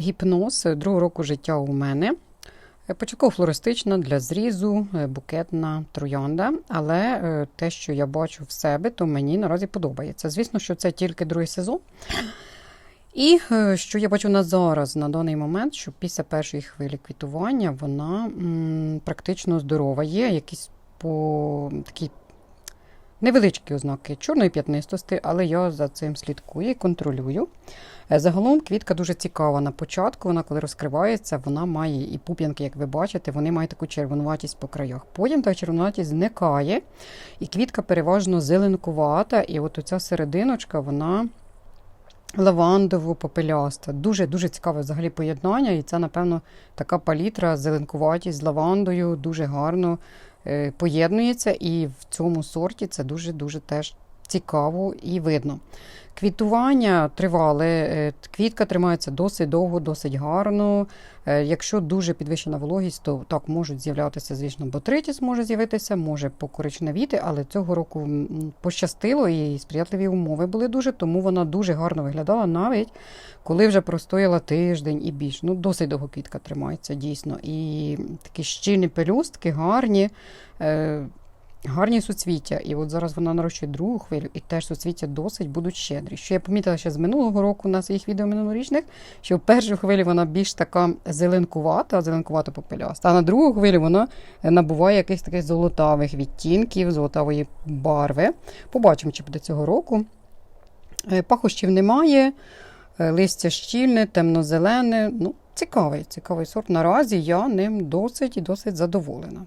Гіпноз е, другого року життя у мене. Е, Початково флористична для зрізу, е, букетна троянда. Але те, що я бачу в себе, то мені наразі подобається. Звісно, що це тільки другий сезон. І що я бачу на зараз, на даний момент, що після першої хвилі квітування вона м, практично здорова. Є якісь по такі невеличкі ознаки чорної п'ятнистості, але я за цим слідкую і контролюю. Е, Загалом квітка дуже цікава на початку. Вона, коли розкривається, вона має і пуп'янки, як ви бачите, вони мають таку червонуватість по краях. Потім та червонуватість зникає, і квітка переважно зеленкувата. І от оця серединочка, вона лавандово попеляста. Дуже дуже цікаве взагалі поєднання, і це, напевно, така палітра, зеленкуватість з лавандою дуже гарно поєднується. І в цьому сорті це дуже-дуже теж цікаво і видно. Квітування тривале, е, квітка тримається досить довго, досить гарно. Е, Якщо дуже підвищена вологість, то так можуть з'являтися, звісно, ботритіс може з'явитися, може покоричневіти, але цього року пощастило і сприятливі умови були дуже, тому вона дуже гарно виглядала, навіть коли вже простояла тиждень і більше. Ну, досить довго квітка тримається, дійсно. І такі щільні пелюстки, гарні. Гарні суцвіття, і от зараз вона нарощує другу хвилю, і теж суцвіття досить будуть щедрі. Що я помітила ще з минулого року на своїх відео минулорічних, що в першу хвилі вона більш така зеленкувата, зеленкувато попеляста, а на другу хвилю вона набуває якихось таких золотавих відтінків, золотавої барви. Побачимо, чи буде цього року. Е, Пахощів немає, е, листя щільне, темно-зелене. Ну, цікавий, цікавий сорт. Наразі я ним досить і досить задоволена.